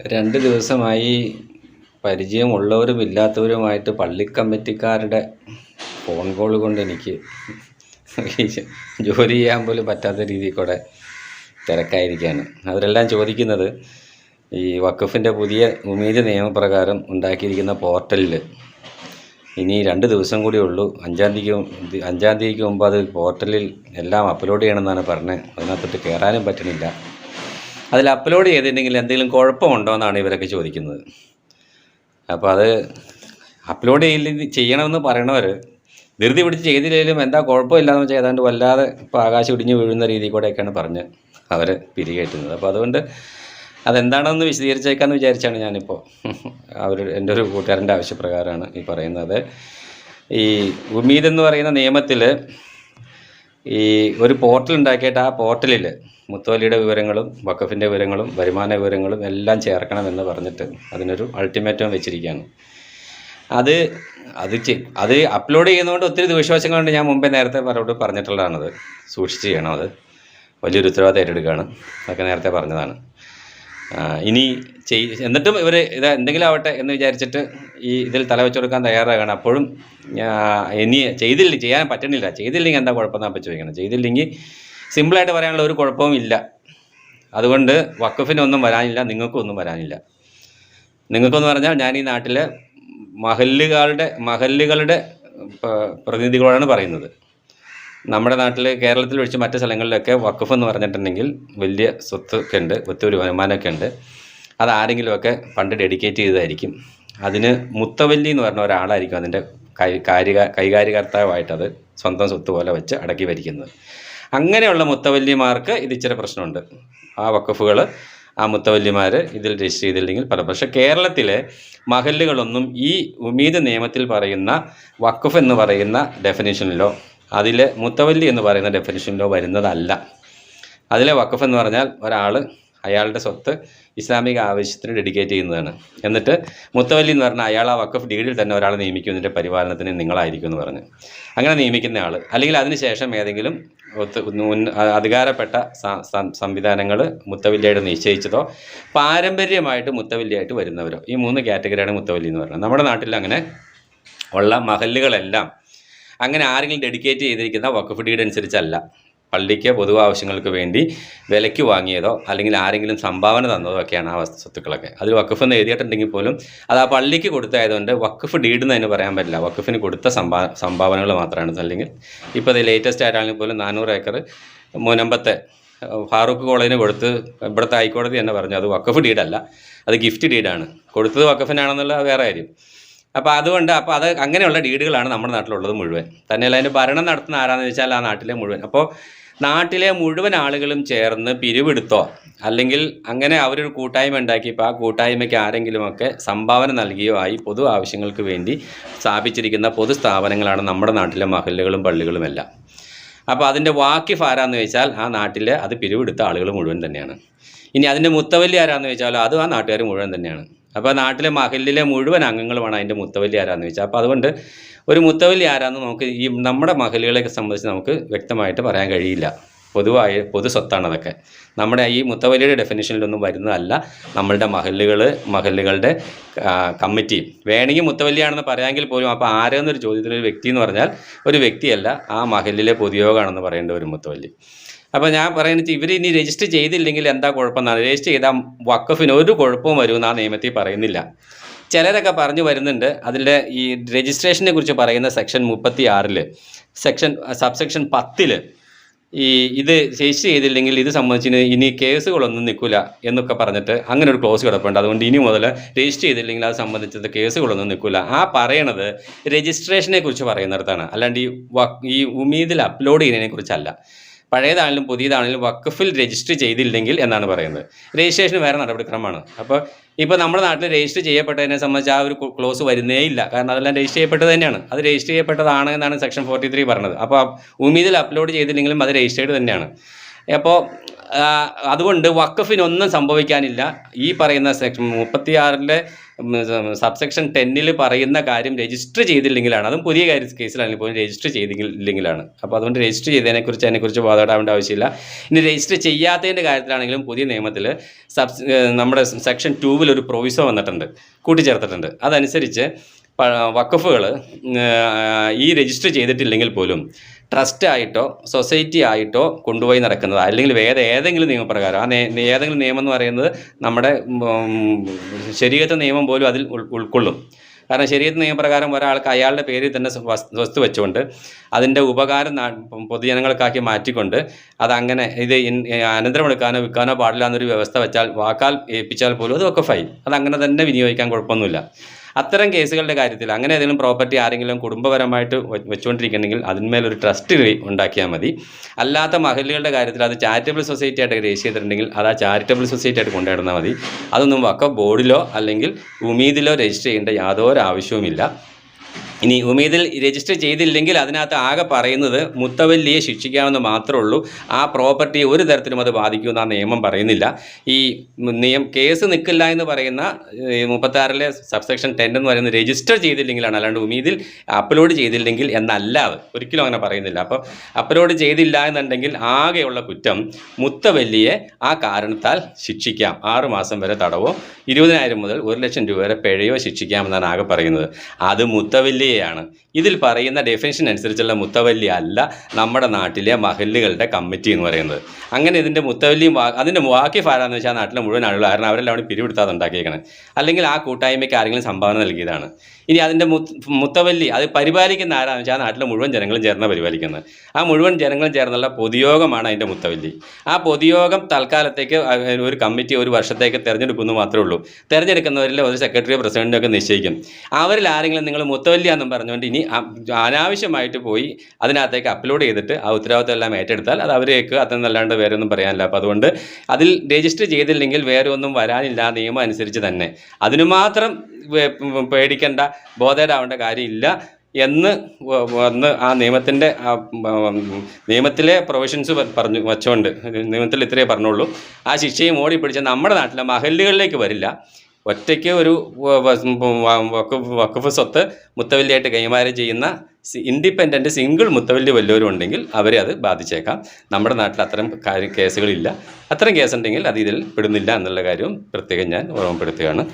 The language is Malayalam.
രണ്ട് ദിവസമായി പരിചയമുള്ളവരും ഇല്ലാത്തവരുമായിട്ട് പള്ളി കമ്മിറ്റിക്കാരുടെ ഫോൺ കോൾ കൊണ്ട് എനിക്ക് ജോലി ചെയ്യാൻ പോലും പറ്റാത്ത രീതിയിൽ കൂടെ തിരക്കായിരിക്കുകയാണ്. അവരെല്ലാം ചോദിക്കുന്നത് ഈ വഖഫിന്റെ പുതിയ ഉമീദ് നിയമപ്രകാരം ഉണ്ടാക്കിയിരിക്കുന്ന പോർട്ടലിൽ ഇനി രണ്ട് ദിവസം കൂടി ഉള്ളൂ. അഞ്ചാം തീയതിക്ക് അഞ്ചാം തീയതിക്ക് മുമ്പ് അത് പോർട്ടലിൽ എല്ലാം അപ്ലോഡ് ചെയ്യണമെന്നാണ് പറഞ്ഞത്. അതിനകത്തോട്ട് കയറാനും പറ്റണില്ല. അതിൽ അപ്ലോഡ് ചെയ്തിട്ടുണ്ടെങ്കിൽ എന്തെങ്കിലും കുഴപ്പമുണ്ടോ എന്നാണ് ഇവരൊക്കെ ചോദിക്കുന്നത്. അപ്പോൾ അത് അപ്ലോഡ് ചെയ്യില്ല ചെയ്യണമെന്ന് പറയണവർ ധൃതി പിടിച്ച് ചെയ്തില്ലെങ്കിലും എന്താ കുഴപ്പമില്ലാന്ന് വെച്ചാൽ ഏതാണ്ട് വല്ലാതെ ഇപ്പോൾ ആകാശം ഇടിഞ്ഞ് വീഴുന്ന രീതിയിൽ കൂടെയൊക്കെയാണ് പറഞ്ഞ് അവർ പിരികേറ്റുന്നത് അപ്പോൾ അതുകൊണ്ട് അതെന്താണെന്ന് വിശദീകരിച്ചേക്കാന്ന് വിചാരിച്ചാണ് ഞാനിപ്പോൾ അവർ എന്റെ ഒരു കൂട്ടുകാരന്റെ ആവശ്യപ്രകാരമാണ് ഈ പറയുന്നത്. ഈ ഉമീദ് എന്ന് പറയുന്ന നിയമത്തിൽ ഈ ഒരു പോർട്ടൽ ഉണ്ടാക്കിയിട്ട് ആ പോർട്ടലിൽ മുത്തോലിയുടെ വിവരങ്ങളും വക്കഫിന്റെ വിവരങ്ങളും വരുമാന വിവരങ്ങളും എല്ലാം ചേർക്കണമെന്ന് പറഞ്ഞിട്ട് അതിനൊരു അൾട്ടിമേറ്റം വെച്ചിരിക്കുകയാണ്. അത് അത് അത് അപ്ലോഡ് ചെയ്യുന്നതുകൊണ്ട് ഒത്തിരി ദൂഷ്യവശങ്ങളുണ്ട്. ഞാൻ മുമ്പേ നേരത്തെ പറഞ്ഞോട് പറഞ്ഞിട്ടുള്ളതാണത്. സൂക്ഷിച്ച് ചെയ്യണം അത്. വലിയൊരു ഉത്തരവാദിത്തം ഏറ്റെടുക്കുകയാണ്. അതൊക്കെ നേരത്തെ പറഞ്ഞതാണ്. ഇനി ചെയ് എന്നിട്ടും ഇവർ ഇത് എന്തെങ്കിലും ആവട്ടെ എന്ന് വിചാരിച്ചിട്ട് ഈ ഇതിൽ തല വെച്ച് കൊടുക്കാൻ തയ്യാറാകണം. അപ്പോഴും ഇനി ചെയ്തില്ല ചെയ്യാൻ പറ്റണില്ല. ചെയ്തില്ലെങ്കിൽ എന്താ കുഴപ്പമെന്നാണ് അപ്പം ചോദിക്കണം? ചെയ്തില്ലെങ്കിൽ സിമ്പിളായിട്ട് പറയാനുള്ള ഒരു കുഴപ്പവും ഇല്ല. അതുകൊണ്ട് വക്കഫിനൊന്നും വരാനില്ല നിങ്ങൾക്കും ഒന്നും വരാനില്ല. നിങ്ങൾക്കെന്ന് പറഞ്ഞാൽ ഞാൻ ഈ നാട്ടിലെ മഹല്ലുകളുടെ മഹല്ലുകളുടെ പ്രതിനിധികളാണ് പറയുന്നത്. നമ്മുടെ നാട്ടിൽ കേരളത്തിൽ ഒഴിച്ച് മറ്റു സ്ഥലങ്ങളിലൊക്കെ വഖഫ് എന്ന് പറഞ്ഞിട്ടുണ്ടെങ്കിൽ വലിയ സ്വത്തൊക്കെ ഉണ്ട് ഒത്തിരി വരുമാനമൊക്കെ ഉണ്ട്. അത് ആരെങ്കിലുമൊക്കെ പണ്ട് ഡെഡിക്കേറ്റ് ചെയ്തതായിരിക്കും. അതിന് മുത്തവല്ലി എന്ന് പറഞ്ഞ ഒരാളായിരിക്കും അതിന്റെ കൈ കാര്യ കൈകാര്യകർത്താവായിട്ടത് സ്വന്തം സ്വത്ത് പോലെ വെച്ച് അടക്കി ഭരിക്കുന്നത്. അങ്ങനെയുള്ള മുത്തവല്ലിമാർക്ക് ഇത് ഇച്ചിരി പ്രശ്നമുണ്ട്. ആ വക്കഫുകൾ ആ മുത്തവല്ലിമാർ ഇതിൽ രജിസ്റ്റർ ചെയ്തില്ലെങ്കിൽ പല പക്ഷെ കേരളത്തിലെ മഹല്ലുകളൊന്നും ഈ ഉമീദ് നിയമത്തിൽ പറയുന്ന വക്കഫ് എന്ന് പറയുന്ന ഡെഫിനേഷനിലോ അതിലെ മുത്തവല്ലി എന്ന് പറയുന്ന ഡെഫിനേഷനിലോ വരുന്നതല്ല. അതിലെ വക്കഫ് എന്ന് പറഞ്ഞാൽ ഒരാൾ അയാളുടെ സ്വത്ത് ഇസ്ലാമിക ആവശ്യത്തിന് ഡെഡിക്കേറ്റ് ചെയ്യുന്നതാണ്. എന്നിട്ട് മുത്തവല്ലി എന്ന് പറഞ്ഞാൽ അയാൾ ആ വക്കഫ് ഡീഡിൽ തന്നെ ഒരാളെ നിയമിക്കും. ഇതിന്റെ പരിപാലനത്തിന് നിങ്ങളായിരിക്കും എന്ന് പറഞ്ഞ്. അങ്ങനെ നിയമിക്കുന്ന ആൾ അല്ലെങ്കിൽ അതിനുശേഷം ഏതെങ്കിലും അധികാരപ്പെട്ട സംവിധാനങ്ങൾ മുത്തവല്ലിയായിട്ട് നിശ്ചയിച്ചതോ പാരമ്പര്യമായിട്ട് മുത്തവല്ലിയായിട്ട് വരുന്നവരോ? ഈ മൂന്ന് കാറ്റഗറിയാണ് മുത്തവല്ലി എന്ന് പറയുന്നത്. നമ്മുടെ നാട്ടിൽ അങ്ങനെ ഉള്ള മഹല്ലുകളെല്ലാം അങ്ങനെ ആരെങ്കിലും ഡെഡിക്കേറ്റ് ചെയ്തിരിക്കുന്ന വക്കഫ് ഡീഡ് അനുസരിച്ചല്ല. പള്ളിക്ക് പൊതു ആവശ്യങ്ങൾക്ക് വേണ്ടി വിലയ്ക്ക് വാങ്ങിയതോ അല്ലെങ്കിൽ ആരെങ്കിലും സംഭാവന തന്നതോ ഒക്കെയാണ് ആ വസ്തു സ്വത്തുക്കളൊക്കെ. അതിൽ വക്കഫ് എന്ന് എഴുതിയിട്ടുണ്ടെങ്കിൽ പോലും അത് ആ പള്ളിക്ക് കൊടുത്തായതുകൊണ്ട് വക്കഫ് ഡീഡ് എന്ന് അതിന് പറയാൻ പറ്റില്ല. വക്കഫിന് കൊടുത്ത സംഭാ സംഭാവനകൾ മാത്രമാണ്. അല്ലെങ്കിൽ ഇപ്പോൾ അത് ലേറ്റസ്റ്റ് ആയിട്ടാണെങ്കിൽ പോലും നാനൂറ് ഏക്കർ മുനമ്പത്തെ ഫാറൂഖ് കോളേജിന് കൊടുത്ത് ഇവിടുത്തെ ഹൈക്കോടതി തന്നെ പറഞ്ഞു അത് വക്കഫ് ഡീഡല്ല. അത് ഗിഫ്റ്റ് ഡീഡാണ്. കൊടുത്തത് വക്കഫിനാണെന്നുള്ള വേറെ കാര്യം. അപ്പോൾ അതുകൊണ്ട് അപ്പോൾ അത് അങ്ങനെയുള്ള ഡീഡുകളാണ് നമ്മുടെ നാട്ടിലുള്ളത് മുഴുവൻ. തന്നെയല്ല അതിന്റെ ഭരണം നടത്തുന്ന ആരാന്ന് വെച്ചാൽ ആ നാട്ടിലെ മുഴുവൻ. അപ്പോൾ നാട്ടിലെ മുഴുവൻ ആളുകളും ചേർന്ന് പിരിവെടുത്തോ അല്ലെങ്കിൽ അങ്ങനെ അവരൊരു കൂട്ടായ്മ ഉണ്ടാക്കി ഇപ്പോൾ ആ കൂട്ടായ്മയ്ക്ക് ആരെങ്കിലുമൊക്കെ സംഭാവന നൽകിയോ ആയി പൊതു ആവശ്യങ്ങൾക്ക് വേണ്ടി സ്ഥാപിച്ചിരിക്കുന്ന പൊതു സ്ഥാപനങ്ങളാണ് നമ്മുടെ നാട്ടിലെ മഹല്ലുകളും പള്ളികളും എല്ലാം. അപ്പോൾ അതിന്റെ വാക്കിഫ് ആരാന്ന് വെച്ചാൽ ആ നാട്ടിലെ അത് പിരിവെടുത്ത ആളുകൾ മുഴുവൻ തന്നെയാണ്. ഇനി അതിന്റെ മുത്തവല്ലി ആരാന്ന് വെച്ചാലോ അത് ആ നാട്ടുകാർ മുഴുവൻ തന്നെയാണ്. അപ്പോൾ നാട്ടിലെ മഹലിലെ മുഴുവൻ അംഗങ്ങളുമാണ് അതിന്റെ മുത്തവല്ലി ആരാന്ന് ചോദിച്ചാൽ അപ്പോൾ അതുകൊണ്ട് ഒരു മുത്തവല്ലി ആരാന്ന് നമുക്ക് ഈ നമ്മുടെ മഹലുകളെയൊക്കെ സംബന്ധിച്ച് നമുക്ക് വ്യക്തമായിട്ട് പറയാൻ കഴിയില്ല. പൊതുവായ പൊതു സ്വത്താണ് അതൊക്കെ. നമ്മുടെ ഈ മുത്തവല്ലിയുടെ ഡെഫിനേഷനിലൊന്നും വരുന്നതല്ല നമ്മളുടെ മഹല്ലുകൾ മഹല്ലുകളുടെ കമ്മിറ്റിയും കമ്മിറ്റി. വേണമെങ്കിൽ മുത്തവല്ലിയാണെന്ന് പറയാമെങ്കിൽ പോലും അപ്പോൾ ആരെന്നൊരു ചോദ്യത്തിൽ ഒരു വ്യക്തി എന്ന് പറഞ്ഞാൽ ഒരു വ്യക്തിയല്ല ആ മഹലിലെ പൊതുയോഗമാണെന്ന് പറയേണ്ട ഒരു മുത്തവല്ലി. അപ്പോൾ ഞാൻ പറയുന്നത് ഇവർ ഇനി രജിസ്റ്റർ ചെയ്തില്ലെങ്കിൽ എന്താ കുഴപ്പമെന്നാണ് രജിസ്റ്റർ ചെയ്താൽ വക്കഫിന് ഒരു കുഴപ്പവും വരുമെന്ന് ആ നിയമത്തിൽ പറയുന്നില്ല. ചിലരൊക്കെ പറഞ്ഞു വരുന്നുണ്ട്. അതിന്റെ ഈ രജിസ്ട്രേഷനെ കുറിച്ച് പറയുന്ന സെക്ഷൻ മുപ്പത്തി ആറിൽ സെക്ഷൻ സബ്സെക്ഷൻ പത്തിൽ ഈ ഇത് രജിസ്റ്റർ ചെയ്തില്ലെങ്കിൽ ഇത് സംബന്ധിച്ച് ഇനി കേസുകളൊന്നും നിൽക്കില്ല എന്നൊക്കെ പറഞ്ഞിട്ട് അങ്ങനെ ഒരു ക്ലോസ് കിടപ്പുണ്ട്. അതുകൊണ്ട് ഇനി മുതൽ രജിസ്റ്റർ ചെയ്തില്ലെങ്കിൽ അത് സംബന്ധിച്ചത് കേസുകളൊന്നും നിൽക്കില്ല ആ പറയണത് രജിസ്ട്രേഷനെ കുറിച്ച് പറയുന്നിടത്താണ്. അല്ലാണ്ട് ഈ ഈ ഉമീദിൽ അപ്ലോഡ് ചെയ്യുന്നതിനെ കുറിച്ചല്ല. പഴയതാണെങ്കിലും പുതിയതാണെങ്കിലും വക്കഫിൽ രജിസ്റ്റർ ചെയ്തില്ലെങ്കിൽ എന്നാണ് പറയുന്നത് രജിസ്ട്രേഷൻ വേറെ നടപടിക്രമമാണ് അപ്പോൾ ഇപ്പോൾ നമ്മുടെ നാട്ടിൽ രജിസ്റ്റർ ചെയ്യപ്പെട്ടതിനെ സംബന്ധിച്ച് ആ ഒരു ക്ലോസ് വരുന്നേ ഇല്ല കാരണം അതെല്ലാം രജിസ്റ്റർ ചെയ്യപ്പെട്ടത് തന്നെയാണ് അത് രജിസ്റ്റർ ചെയ്യപ്പെട്ടതാണ് എന്നാണ് സെക്ഷൻ ഫോർട്ടി ത്രീ പറഞ്ഞത് അപ്പോൾ ഉമീദിൽ അപ്ലോഡ് ചെയ്തില്ലെങ്കിലും അത് രജിസ്റ്റേർഡ് തന്നെയാണ് അപ്പോൾ അതുകൊണ്ട് വക്കഫിനൊന്നും സംഭവിക്കാനില്ല. ഈ പറയുന്ന സെക്ഷൻ മുപ്പത്തിയാറിലെ സബ്സെക്ഷൻ ടെന്നിൽ പറയുന്ന കാര്യം രജിസ്റ്റർ ചെയ്തില്ലെങ്കിലാണ്. അതും പുതിയ കാര്യ കേസിലാണെങ്കിൽ പോലും രജിസ്റ്റർ ചെയ്തില്ലെങ്കിലാണ്. അപ്പോൾ അതുകൊണ്ട് രജിസ്റ്റർ ചെയ്തതിനെക്കുറിച്ച് അതിനെക്കുറിച്ച് ബോധപ്പെടാവേണ്ട ആവശ്യമില്ല. ഇനി രജിസ്റ്റർ ചെയ്യാത്തതിന്റെ കാര്യത്തിലാണെങ്കിലും പുതിയ നിയമത്തിൽ സബ്സ് നമ്മുടെ സെക്ഷൻ ടൂവിൽ ഒരു പ്രൊവിസോ വന്നിട്ടുണ്ട്. കൂട്ടിച്ചേർത്തിട്ടുണ്ട്. അതനുസരിച്ച് വക്കഫുകൾ ഈ രജിസ്റ്റർ ചെയ്തിട്ടില്ലെങ്കിൽ പോലും ട്രസ്റ്റ് ആയിട്ടോ സൊസൈറ്റി ആയിട്ടോ കൊണ്ടുപോയി നടക്കുന്നത്. അല്ലെങ്കിൽ വേറെ ഏതെങ്കിലും നിയമപ്രകാരം. ആ ഏതെങ്കിലും നിയമം എന്ന് പറയുന്നത് നമ്മുടെ ശരീരത്തെ നിയമം പോലും അതിൽ ഉൾക്കൊള്ളും. കാരണം ശരീരത്തെ നിയമപ്രകാരം ഒരാൾക്ക് അയാളുടെ പേരിൽ തന്നെ വസ്- വസ്തു വെച്ചുകൊണ്ട് അതിന്റെ ഉപകാരം പൊതുജനങ്ങൾക്കാക്കി മാറ്റിക്കൊണ്ട് അതങ്ങനെ ഇത് അനന്തരമെടുക്കാനോ വിൽക്കാനോ പാടില്ല എന്നൊരു വ്യവസ്ഥ വെച്ചാൽ വാക്കാൽ ഏൽപ്പിച്ചാൽ പോലും അത് ഒക്കെ ഫൈൻ അതങ്ങനെ തന്നെ വിനിയോഗിക്കാൻ കുഴപ്പമൊന്നുമില്ല. അത്തരം കേസുകളുടെ കാര്യത്തിൽ അങ്ങനെ ഏതെങ്കിലും പ്രോപ്പർട്ടി ആരെങ്കിലും കുടുംബപരമായിട്ട് വെച്ചുകൊണ്ടിരിക്കുന്നുണ്ടെങ്കിൽ അതിന്മേലൊരു ട്രസ്റ്റ് ഉണ്ടാക്കിയാൽ മതി. അല്ലാത്ത മഹലുകളുടെ കാര്യത്തിൽ അത് ചാരിറ്റബിൾ സൊസൈറ്റി ആയിട്ട് രജിസ്റ്റർ ചെയ്തിട്ടുണ്ടെങ്കിൽ അത് ആ ചാരിറ്റബിൾ സൊസൈറ്റി ആയിട്ട് കൊണ്ടുവരുന്നാൽ മതി. അതൊന്നും വക്ക ബോർഡിലോ അല്ലെങ്കിൽ ഉമീദിലോ രജിസ്റ്റർ ചെയ്യേണ്ട യാതൊരു ആവശ്യവുമില്ല. ഇനി ഉമീദിൽ രജിസ്റ്റർ ചെയ്തില്ലെങ്കിൽ അതിനകത്ത് ആകെ പറയുന്നത് മുത്തവല്ലിയെ ശിക്ഷിക്കാമെന്ന് മാത്രമേ ഉള്ളൂ. ആ പ്രോപ്പർട്ടി ഒരു തരത്തിലും അത് ബാധിക്കുമെന്ന് ആ നിയമം പറയുന്നില്ല. ഈ നിയം കേസ് നിൽക്കില്ല എന്ന് പറയുന്ന മുപ്പത്താറിലെ സബ്സെക്ഷൻ ടെൻ എന്ന് പറയുന്നത് രജിസ്റ്റർ ചെയ്തില്ലെങ്കിലാണ് അല്ലാണ്ട് ഉമീദിൽ അപ്ലോഡ് ചെയ്തില്ലെങ്കിൽ എന്നല്ലാതെ ഒരിക്കലും അങ്ങനെ പറയുന്നില്ല. അപ്പോൾ അപ്ലോഡ് ചെയ്തില്ല എന്നുണ്ടെങ്കിൽ ആകെയുള്ള കുറ്റം മുത്തവല്ലിയെ ആ കാരണത്താൽ ശിക്ഷിക്കാം. ആറുമാസം വരെ തടവോ ഇരുപതിനായിരം മുതൽ ഒരു ലക്ഷം രൂപ വരെ പിഴയോ ശിക്ഷിക്കാമെന്നാണ് ആകെ പറയുന്നത്. അത് മുത്തവല്ലിയെയാണ് ഇതിൽ പറയുന്ന ഡെഫിനിഷൻ അനുസരിച്ചുള്ള മുത്തവല്ലി അല്ല നമ്മുടെ നാട്ടിലെ മഹല്ലുകളുടെ കമ്മിറ്റി എന്ന് പറയുന്നത്. അങ്ങനെ ഇതിന്റെ മുത്തവല്ലിയും അതിന്റെ ബാക്കി ഫാരാന്ന് വെച്ചാൽ നാട്ടിലെ മുഴുവൻ ആളുകൾ കാരണം അവരെല്ലാം അവിടെ പിരിവെടുത്താതെ ഉണ്ടാക്കിയേക്കണേ. അല്ലെങ്കിൽ ആ കൂട്ടായ്മയ്ക്ക് ആരെങ്കിലും സംഭാവന നൽകിയതാണ്. ഇനി അതിന്റെ മുത്തവല്ലി അത് പരിപാലിക്കുന്ന ആരാന്ന് വെച്ചാൽ നാട്ടിലെ മുഴുവൻ ജനങ്ങളും ചേർന്ന് പരിപാലിക്കുന്നത്. ആ മുഴുവൻ ജനങ്ങളും ചേർന്നുള്ള പൊതുയോഗമാണ് അതിന്റെ മുത്തവല്ലി. ആ പൊതുയോഗം തൽക്കാലത്തേക്ക് ഒരു കമ്മിറ്റി ഒരു വർഷത്തേക്ക് തിരഞ്ഞെടുക്കുന്നു മാത്രമേ ഉള്ളൂ. തിരഞ്ഞെടുക്കുന്നവരിൽ ഒരു സെക്രട്ടറിയോ പ്രസിഡന്റോ ഒക്കെ നിശ്ചയിക്കും. അവരിൽ ആരെങ്കിലും നിങ്ങൾ മുത്തവല്ലിയാന്നും പറഞ്ഞുകൊണ്ട് ഇനി അനാവശ്യമായിട്ട് പോയി അതിനകത്തേക്ക് അപ്ലോഡ് ചെയ്തിട്ട് ആ ഉത്തരവാദിത്തം എല്ലാം ഏറ്റെടുത്താൽ അത് അവരേക്ക് അതെന്നല്ലാണ്ട് വേറെ ഒന്നും പറയാനില്ല. അപ്പോൾ അതുകൊണ്ട് അതിൽ രജിസ്റ്റർ ചെയ്തില്ലെങ്കിൽ വേറെ ഒന്നും വരാനില്ല നിയമം അനുസരിച്ച് തന്നെ. അതിനു മാത്രം പേടിക്കേണ്ട ബോധേടാവേണ്ട കാര്യമില്ല എന്ന് വന്ന് ആ നിയമത്തിന്റെ നിയമത്തിലെ പ്രൊവിഷൻസ് പറഞ്ഞു വച്ചുകൊണ്ട് നിയമത്തിൽ ഇത്രയേ പറഞ്ഞുള്ളൂ. ആ ശിക്ഷയും ഓടി പിടിച്ച നമ്മുടെ നാട്ടിലെ മഹല്ലുകളിലേക്ക് വരില്ല. ഒറ്റയ്ക്ക് ഒരു വ- വ- വ- വഖഫ് വഖഫ് സ്വത്ത് മുത്തവല്ലിയായിട്ട് കൈമാറ്റം ചെയ്യുന്ന ഇൻഡിപെൻഡന്റ് സിംഗിൾ മുത്തവല്ലി വല്ലവരും ഉണ്ടെങ്കിൽ അവരെ അത് ബാധിച്ചേക്കാം. നമ്മുടെ നാട്ടിൽ അത്തരം കാര്യം കേസുകളില്ല. അത്തരം കേസുണ്ടെങ്കിൽ അത് ഇതിൽ പെടുന്നില്ല എന്നുള്ള കാര്യവും പ്രത്യേകം ഞാൻ ഓർമ്മപ്പെടുത്തുകയാണ്.